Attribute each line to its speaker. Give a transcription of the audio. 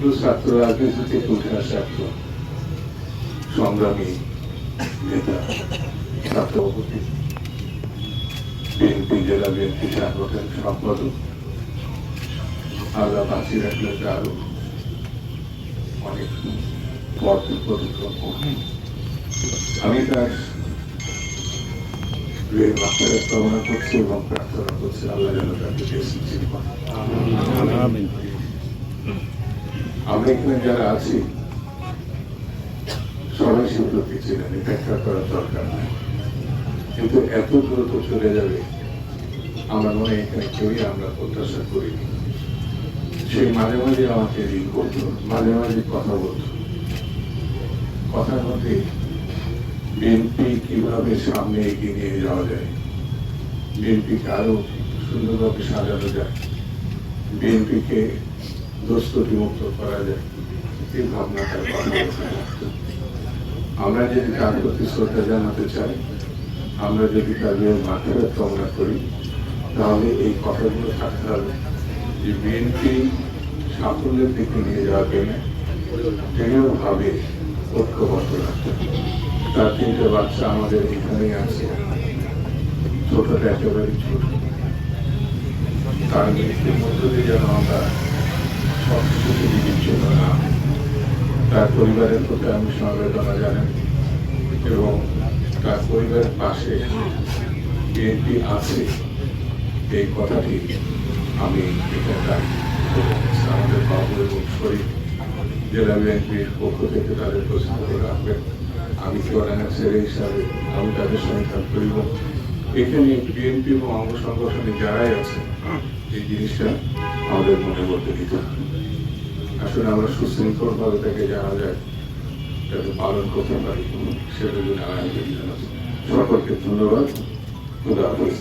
Speaker 1: দীর্ঘ ছাত্র, রাজনীতিতে আসা একজন সংগ্রামী নেতা, ছাত্র বিএনপি জেলা বিএনপি সাংগঠনিক সম্পাদক আল্লাহ বাঁচিয়ে রাখলে আরও অনেক পথ অতিক্রম করবেন। আমি তার কামনা করছি এবং প্রার্থনা করছি, আল্লাহ যেন তাকে বেশি আমরা এখানে যারা আছি, সবাই সুপ্রতি ছিলেন ব্যাখ্যা করার দরকার নেই। কিন্তু এত দ্রুত চলে যাবে, আমরা মনে এখানে কেউই আমরা প্রত্যাশা করিনি। সে মাঝে মাঝে আমাকে রিল করতো, মাঝে মাঝে কথা বলতো। কথার মধ্যে বিএনপি কীভাবে সামনে এগিয়ে নিয়ে যাওয়া যায় বিএনপিকে আরও সুন্দরভাবে সাজানো যায় বিএনপিকে দোস্তটি মুক্ত করা যায় এই লাগতো। আমরা যদি তার প্রতি শ্রদ্ধা জানাতে চাই, আমরা যদি তাদের মাথায় কামনা করি, তাহলে এই কথাগুলো থাকতে হবে যে বিএনপি সাফল্যের দিকে নিয়ে যাওয়ার জন্য দৃঢ়ভাবে ঐক্যবদ্ধ রাখতে। তার তিনটে বাচ্চা আমাদের এখানেই আছে ছোটটা একেবারে ছোট তার মৃত্যুর মধ্য দিয়ে যেন আমরা তার পরিবারের প্রতি আমি সমবেদনা জানাই এবং তার পরিবারের পাশে বিএনপি আছে এই কথাটি আমি এখানকার আমাদের বাবু এবং শরীফ জেলা বিএনপির পক্ষ থেকে তাদের প্রস্তুত রাখবেন আমি চোরানা ছেলে হিসাবে আমি তাদের সঙ্গে করিব এখানে বিএনপি এবং অঙ্গ সংগঠনে যারাই আছে এই জিনিসটা আমাদের মনে করতে দিতে আসলে আমরা সুশৃঙ্খল ভাবে তাকে জানা যায়, তাকে পালন করতে পারি। সেটা জন্য আগামী সকলকে ধন্যবাদ। খুদা হাফেজ।